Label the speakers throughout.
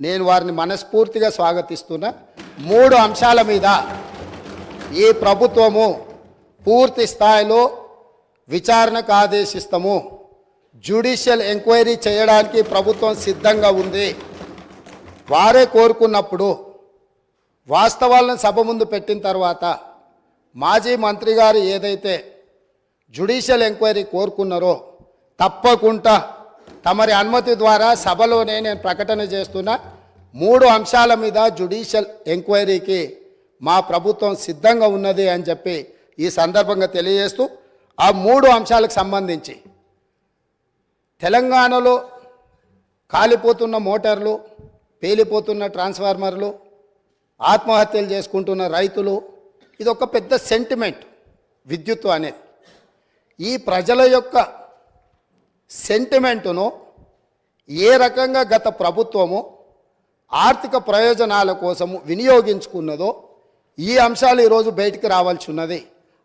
Speaker 1: నేను వారిని మనస్ఫూర్తిగా స్వాగతిస్తున్నా. మూడు అంశాల మీద ఈ ప్రభుత్వము పూర్తి స్థాయిలో విచారణకు ఆదేశిస్తాము. జ్యుడిషియల్ ఎంక్వైరీ చేయడానికి ప్రభుత్వం సిద్ధంగా ఉంది. వారే కోరుకున్నప్పుడు వాస్తవాలను సభ ముందు పెట్టిన తర్వాత మాజీ మంత్రి గారు ఏదైతే జ్యుడిషియల్ ఎంక్వైరీ కోరుకున్నారో తప్పకుండా తమరి అనుమతి ద్వారా సభలోనే నేను ప్రకటన చేస్తున్న మూడు అంశాల మీద జుడిషియల్ ఎంక్వైరీకి మా ప్రభుత్వం సిద్ధంగా ఉన్నది అని చెప్పి ఈ సందర్భంగా తెలియజేస్తూ ఆ మూడు అంశాలకు సంబంధించి తెలంగాణలో కాలిపోతున్న మోటార్లు పేలిపోతున్న ట్రాన్స్ఫార్మర్లు ఆత్మహత్యలు చేసుకుంటున్న రైతులు ఇది ఒక పెద్ద సెంటిమెంట్ విద్యుత్తు అనేది. ఈ ప్రజల యొక్క సెంటిమెంటును ఏ రకంగా గత ప్రభుత్వము ఆర్థిక ప్రయోజనాల కోసము వినియోగించుకున్నదో ఈ అంశాలు ఈరోజు బయటికి రావాల్సి ఉన్నది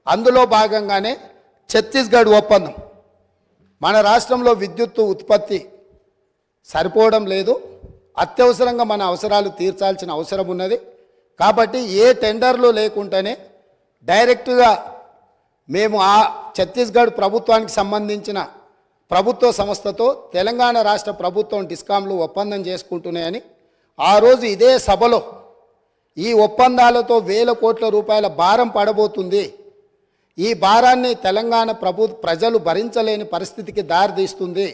Speaker 1: అందులో భాగంగానే ఛత్తీస్గఢ్ ఒప్పందం. మన రాష్ట్రంలో విద్యుత్తు ఉత్పత్తి సరిపోవడం లేదు. అత్యవసరంగా మన అవసరాలు తీర్చాల్సిన అవసరం ఉన్నది. కాబట్టి ఏ టెండర్లు లేకుండానే డైరెక్ట్గా మేము ఆ ఛత్తీస్గఢ్ ప్రభుత్వానికి సంబంధించిన ప్రభుత్వ సంస్థతో తెలంగాణ రాష్ట్ర ప్రభుత్వం డిస్కాంలు ఒప్పందం చేసుకుంటున్నాయని ఆ రోజు ఇదే సభలో ఈ ఒప్పందాలతో వేల కోట్ల రూపాయల భారం పడబోతుంది. ఈ భారాన్ని తెలంగాణ ప్రభు ప్రజలు భరించలేని పరిస్థితికి దారితీస్తుంది.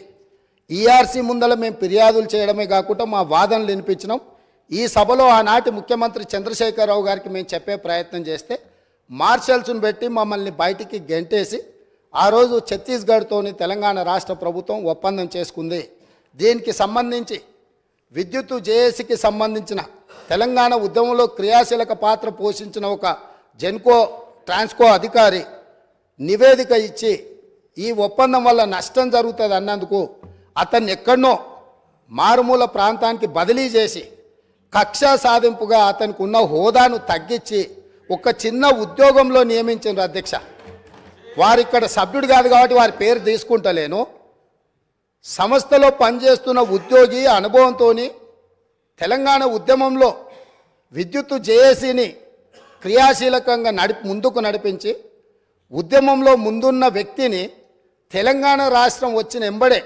Speaker 1: ఈఆర్సీ ముందల మేము ఫిర్యాదులు చేయడమే కాకుండా మా వాదనలు వినిపించినాం. ఈ సభలో ఆనాటి ముఖ్యమంత్రి చంద్రశేఖరరావు గారికి మేము చెప్పే ప్రయత్నం చేస్తే మార్షల్స్ను పెట్టి మమ్మల్ని బయటికి గెంటేసి ఆ రోజు ఛత్తీస్గఢ్తోని తెలంగాణ రాష్ట్ర ప్రభుత్వం ఒప్పందం చేసుకుంది. దీనికి సంబంధించి విద్యుత్తు జేఏసీకి సంబంధించిన తెలంగాణ ఉద్యమంలో క్రియాశీలక పాత్ర పోషించిన ఒక జెన్కో ట్రాన్స్కో అధికారి నివేదిక ఇచ్చి ఈ ఒప్పందం వల్ల నష్టం జరుగుతుంది అన్నందుకు అతన్ని ఎక్కడనో మారుమూల ప్రాంతానికి బదిలీ చేసి కక్ష సాధింపుగా అతనికి ఉన్న హోదాను తగ్గించి ఒక చిన్న ఉద్యోగంలో నియమించారు అధ్యక్ష. వారు ఇక్కడ సభ్యుడు కాదు కాబట్టి వారి పేరు తీసుకుంటలేను. సంస్థలో పనిచేస్తున్న ఉద్యోగి అనుభవంతో తెలంగాణ ఉద్యమంలో విద్యుత్తు జేఏసీని క్రియాశీలకంగా నడి ముందుకు నడిపించి ఉద్యమంలో ముందున్న వ్యక్తిని తెలంగాణ రాష్ట్రం వచ్చిన ఎంబడే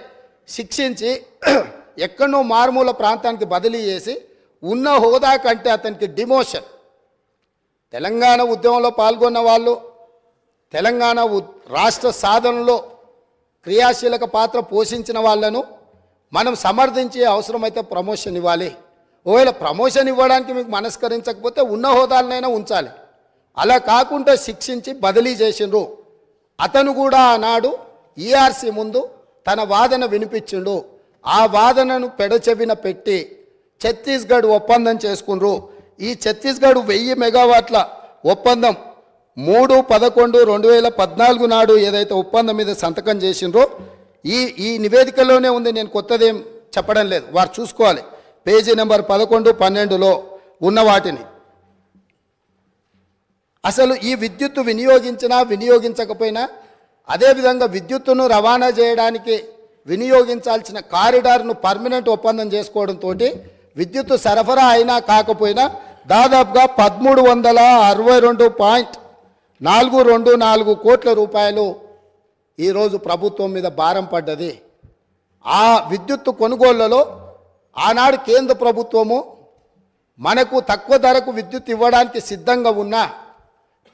Speaker 1: శిక్షించి ఎక్కడో మారుమూల ప్రాంతానికి బదిలీ చేసి ఉన్న హోదా కంటే అతనికి డిమోషన్. తెలంగాణ ఉద్యమంలో పాల్గొన్న వాళ్ళు తెలంగాణ రాష్ట్ర సాధనలో క్రియాశీలక పాత్ర పోషించిన వాళ్ళను మనం సమర్థించే అవసరమైతే ప్రమోషన్ ఇవ్వాలి. ఒకవేళ ప్రమోషన్ ఇవ్వడానికి మీకు మనస్కరించకపోతే ఉన్న హోదాలనైనా ఉంచాలి. అలా కాకుండా శిక్షించి బదిలీ చేసిండ్రు. అతను కూడా ఆనాడు ఈఆర్సీ ముందు తన వాదన వినిపించిండు. ఆ వాదనను పెడచెవిన పెట్టి ఛత్తీస్గఢ్ ఒప్పందం చేసుకుండ్రు. ఈ ఛత్తీస్గఢ్ వెయ్యి మెగావాట్ల ఒప్పందం మూడు పదకొండు రెండు వేల పద్నాలుగు నాడు ఏదైతే ఒప్పందం మీద సంతకం చేసిండ్రో ఈ ఈ నివేదికలోనే ఉంది నేను కొత్తదేం చెప్పడం లేదు. వారు చూసుకోవాలి. పేజీ నెంబర్ పదకొండు పన్నెండులో ఉన్న వాటిని. అసలు ఈ విద్యుత్తు వినియోగించినా వినియోగించకపోయినా అదేవిధంగా విద్యుత్తును రవాణా చేయడానికి వినియోగించాల్సిన కారిడార్ను పర్మనెంట్ ఒప్పందం చేసుకోవడంతో విద్యుత్తు సరఫరా అయినా కాకపోయినా దాదాపుగా పదమూడు వందల అరవై రెండు పాయింట్ నాలుగు రెండు నాలుగు కోట్ల రూపాయలు ఈరోజు ప్రభుత్వం మీద భారం పడ్డది. ఆ విద్యుత్తు కొనుగోళ్ళలో ఆనాడు కేంద్ర ప్రభుత్వము మనకు తక్కువ ధరకు విద్యుత్ ఇవ్వడానికి సిద్ధంగా ఉన్న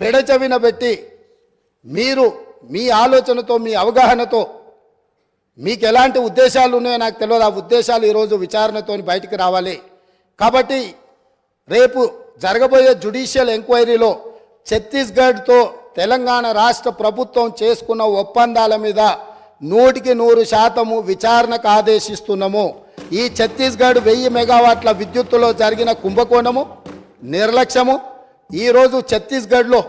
Speaker 1: పెడచవిన పెట్టి మీరు మీ ఆలోచనతో మీ అవగాహనతో మీకు ఎలాంటి ఉద్దేశాలు ఉన్నాయో నాకు తెలియదు. ఆ ఉద్దేశాలు ఈరోజు విచారణతో బయటికి రావాలి. కాబట్టి రేపు జరగబోయే జ్యుడిషియల్ ఎంక్వైరీలో ఛత్తీస్గఢ్తో తెలంగాణ రాష్ట్ర ప్రభుత్వం చేసుకున్న ఒప్పందాల మీద నూటికి నూరు శాతము విచారణకు ఆదేశిస్తున్నాము. ఈ ఛత్తీస్గఢ్ వెయ్యి మెగావాట్ల విద్యుత్తులో జరిగిన కుంభకోణము నిర్లక్ష్యము. ఈరోజు ఛత్తీస్గఢ్లో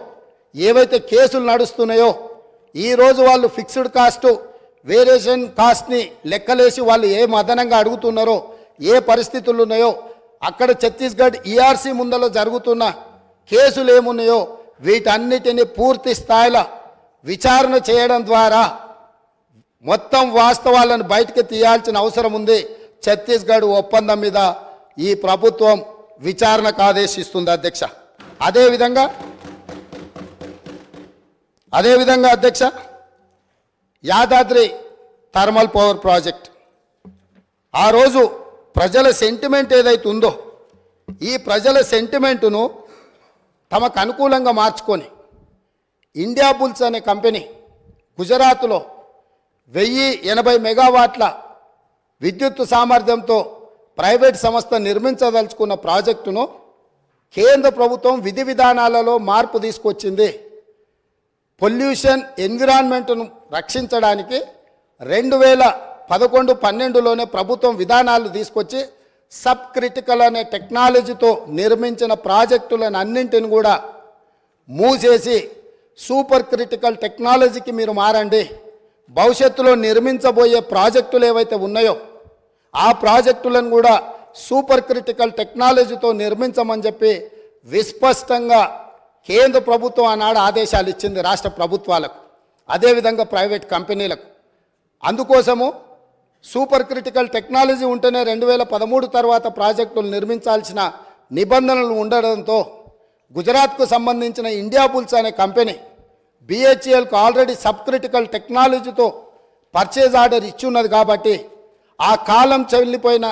Speaker 1: ఏవైతే కేసులు నడుస్తున్నాయో ఈరోజు వాళ్ళు ఫిక్స్డ్ కాస్ట్ వేరియేషన్ కాస్ట్ని లెక్కలేసి వాళ్ళు ఏ అదనంగా అడుగుతున్నారో ఏ పరిస్థితులు ఉన్నాయో అక్కడ ఛత్తీస్గఢ్ ఈఆర్సీ ముందలో జరుగుతున్న కేసులు ఏమున్నాయో వీటన్నిటిని పూర్తి స్థాయిలో విచారణ చేయడం ద్వారా మొత్తం వాస్తవాలను బయటికి తీయాల్సిన అవసరం ఉంది. ఛత్తీస్గఢ్ ఒప్పందం మీద ఈ ప్రభుత్వం విచారణకు ఆదేశిస్తుంది అధ్యక్ష. అదేవిధంగా అదేవిధంగా అధ్యక్ష యాదాద్రి థర్మల్ పవర్ ప్రాజెక్ట్. ఆ రోజు ప్రజల సెంటిమెంట్ ఏదైతే ఉందో ఈ ప్రజల సెంటిమెంటును తమకు అనుకూలంగా మార్చుకొని ఇండియా బుల్స్ అనే కంపెనీ గుజరాత్లో వెయ్యి ఎనభై మెగావాట్ల విద్యుత్ సామర్థ్యంతో ప్రైవేట్ సంస్థ నిర్మించదలుచుకున్న ప్రాజెక్టును కేంద్ర ప్రభుత్వం విధి విధానాలలో మార్పు తీసుకొచ్చింది. పొల్యూషన్ ఎన్విరాన్మెంట్ను రక్షించడానికి రెండు వేల పదకొండు పన్నెండులోనే ప్రభుత్వం విధానాలు తీసుకొచ్చి సబ్ క్రిటికల్ అనే టెక్నాలజీతో నిర్మించిన ప్రాజెక్టులను అన్నింటిని కూడా మూసేసి సూపర్ క్రిటికల్ టెక్నాలజీకి మీరు మారండి. భవిష్యత్తులో నిర్మించబోయే ప్రాజెక్టులు ఏవైతే ఉన్నాయో ఆ ప్రాజెక్టులను కూడా సూపర్ క్రిటికల్ టెక్నాలజీతో నిర్మించమని చెప్పి విస్పష్టంగా కేంద్ర ప్రభుత్వం ఆనాడు ఆదేశాలు ఇచ్చింది రాష్ట్ర ప్రభుత్వాలకు అదేవిధంగా ప్రైవేట్ కంపెనీలకు. అందుకోసము సూపర్ క్రిటికల్ టెక్నాలజీ ఉంటేనే రెండు వేల పదమూడు తర్వాత ప్రాజెక్టులు నిర్మించాల్సిన నిబంధనలు ఉండడంతో గుజరాత్కు సంబంధించిన ఇండియా బుల్స్ అనే కంపెనీ బిహెచ్ఎల్కు ఆల్రెడీ సబ్ క్రిటికల్ టెక్నాలజీతో పర్చేజ్ ఆర్డర్ ఇచ్చి ఉన్నది కాబట్టి ఆ కాలం చెల్లిపోయిన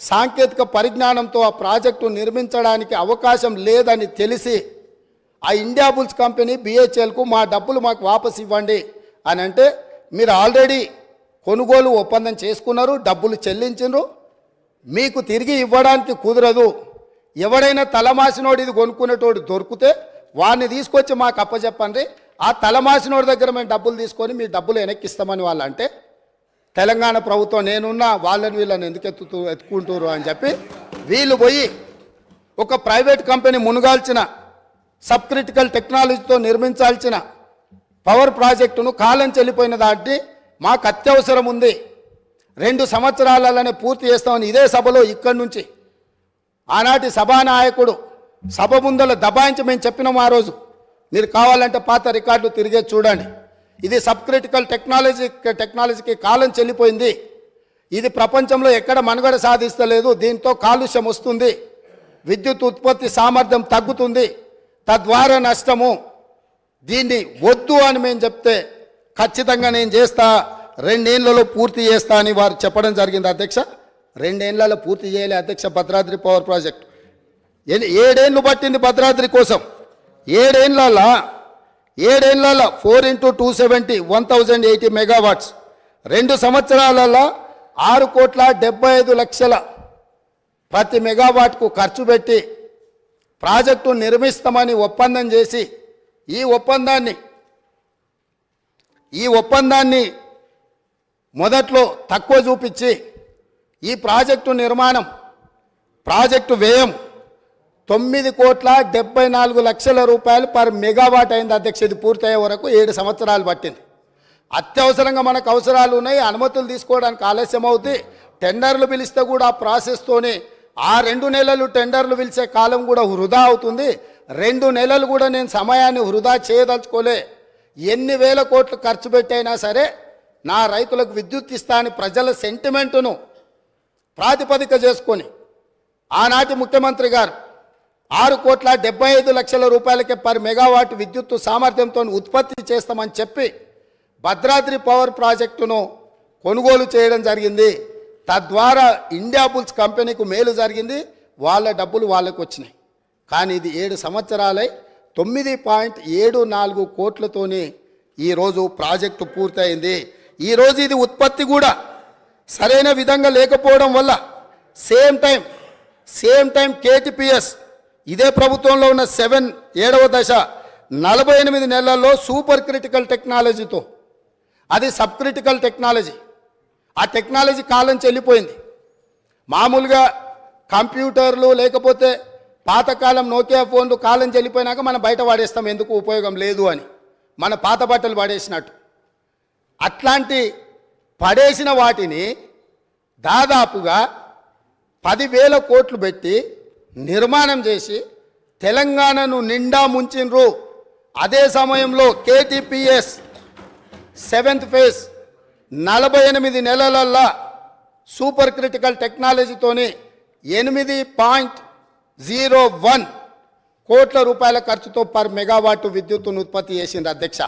Speaker 1: సాంకేతిక పరిజ్ఞానంతో ఆ ప్రాజెక్టు నిర్మించడానికి అవకాశం లేదని తెలిసి ఆ ఇండియా బుల్స్ కంపెనీ బిహెచ్ఎల్కు మా డబ్బులు మాకు వాపస్ ఇవ్వండి అని అంటే మీరు ఆల్రెడీ కొనుగోలు ఒప్పందం చేసుకున్నారు డబ్బులు చెల్లించరు మీకు తిరిగి ఇవ్వడానికి కుదరదు. ఎవడైనా తలమాసినోడు ఇది కొనుక్కునేటోడు దొరికితే వాడిని తీసుకొచ్చి మాకు అప్పచెప్పండి ఆ తలమాసినోడి దగ్గర మేము డబ్బులు తీసుకొని మీ డబ్బులు వెనక్కిస్తామని వాళ్ళు అంటే తెలంగాణ ప్రభుత్వం నేనున్నా వాళ్ళని వీళ్ళని ఎందుకు ఎత్తుతూ ఎత్తుకుంటారు అని చెప్పి వీళ్ళు పోయి ఒక ప్రైవేట్ కంపెనీ మునుగాల్చిన సబ్ క్రిటికల్ టెక్నాలజీతో నిర్మించాల్సిన పవర్ ప్రాజెక్టును కాలం చెల్లిపోయిన దాటి మాకు అత్యవసరం ఉంది. రెండు సంవత్సరాలలోనే పూర్తి చేస్తామని ఇదే సభలో ఇక్కడి నుంచి. ఆనాటి సభానాయకుడు సభ ముందల దబాయించి మేము చెప్పినాం ఆ రోజు. మీరు కావాలంటే పాత రికార్డులు తిరిగే చూడండి. ఇది సబ్ క్రిటికల్ టెక్నాలజీ టెక్నాలజీకి కాలం చెల్లిపోయింది. ఇది ప్రపంచంలో ఎక్కడ మనుగడ సాధిస్తలేదు. దీంతో కాలుష్యం వస్తుంది. విద్యుత్ ఉత్పత్తి సామర్థ్యం తగ్గుతుంది. తద్వారా నష్టము. దీన్ని వద్దు అని మేము చెప్తే ఖచ్చితంగా నేను చేస్తా రెండేళ్ళలో పూర్తి చేస్తా అని వారు చెప్పడం జరిగింది అధ్యక్ష. రెండేళ్ళలో పూర్తి చేయలే అధ్యక్ష భద్రాద్రి పవర్ ప్రాజెక్ట్. ఎన్ని ఏడేళ్ళు పట్టింది భద్రాద్రి కోసం? ఏడేళ్ళలా ఏడేళ్ళ four into two seventy one thousand eighty megawatts. రెండు సంవత్సరాలలో ఆరు కోట్ల డెబ్బై ఐదు లక్షల ప్రతి మెగావాట్కు ఖర్చు పెట్టి ప్రాజెక్టు నిర్మిస్తామని ఒప్పందం చేసి ఈ ఒప్పందాన్ని ఈ ఒప్పందాన్ని మొదట్లో తక్కువ చూపించి ఈ ప్రాజెక్టు నిర్మాణం ప్రాజెక్టు వ్యయం తొమ్మిది కోట్ల డెబ్బై నాలుగు లక్షల రూపాయలు పర్ మెగావాట్ అయింది అధ్యక్ష. ఇది పూర్తయ్యే వరకు ఏడు సంవత్సరాలు పట్టింది. అత్యవసరంగా మనకు అవసరాలు ఉన్నాయి అనుమతులు తీసుకోవడానికి ఆలస్యం అవుతుంది టెండర్లు పిలిస్తే కూడా ఆ ప్రాసెస్తోనే ఆ రెండు నెలలు టెండర్లు పిలిచే కాలం కూడా వృధా అవుతుంది. రెండు నెలలు కూడా నేను సమయాన్ని వృధా చేయదలుచుకోలే. ఎన్ని వేల కోట్లు ఖర్చు పెట్టైనా సరే నా రైతులకు విద్యుత్ ఇస్తా అని ప్రజల సెంటిమెంటును ప్రాతిపదిక చేసుకొని ఆనాటి ముఖ్యమంత్రి గారు ఆరు కోట్ల డెబ్బై ఐదు లక్షల రూపాయలకే పర్ మెగావాట్ విద్యుత్ సామర్థ్యంతో ఉత్పత్తి చేస్తామని చెప్పి భద్రాద్రి పవర్ ప్రాజెక్టును కొనుగోలు చేయడం జరిగింది. తద్వారా ఇండియా బుల్స్ కంపెనీకు మేలు జరిగింది. వాళ్ళ డబ్బులు వాళ్ళకు వచ్చినాయి కానీ ఇది ఏడు సంవత్సరాలై తొమ్మిది పాయింట్ ఏడు నాలుగు కోట్లతోనే ఈరోజు ప్రాజెక్టు పూర్తయింది. ఈరోజు ఇది ఉత్పత్తి కూడా సరైన విధంగా లేకపోవడం వల్ల same time same time KTPS ఇదే ప్రభుత్వంలో ఉన్న సెవెన్ ఏడవ దశ నలభై ఎనిమిది నెలల్లో సూపర్ క్రిటికల్ టెక్నాలజీతో అది సబ్ క్రిటికల్ టెక్నాలజీ. ఆ టెక్నాలజీ కాలం చెల్లిపోయింది. మామూలుగా కంప్యూటర్లు లేకపోతే పాతకాలం నోకియా ఫోన్లు కాలం చెల్లిపోయినాక మనం బయట వాడేస్తాం ఎందుకు ఉపయోగం లేదు అని. మన పాత బట్టలు పడేసినట్టు అట్లాంటి పడేసిన వాటిని దాదాపుగా పదివేల కోట్లు పెట్టి నిర్మాణం చేసి తెలంగాణను నిండా ముంచిండ్రు అదే సమయంలో కేటీపీఎస్ సెవెంత్ ఫేజ్ నలభై ఎనిమిది నెలలల్లా సూపర్ క్రిటికల్ టెక్నాలజీతోని ఎనిమిది పాయింట్ జీరో వన్ కోట్ల రూపాయల ఖర్చుతో పర్ మెగావాట్ విద్యుత్తును ఉత్పత్తి చేసింది అధ్యక్ష.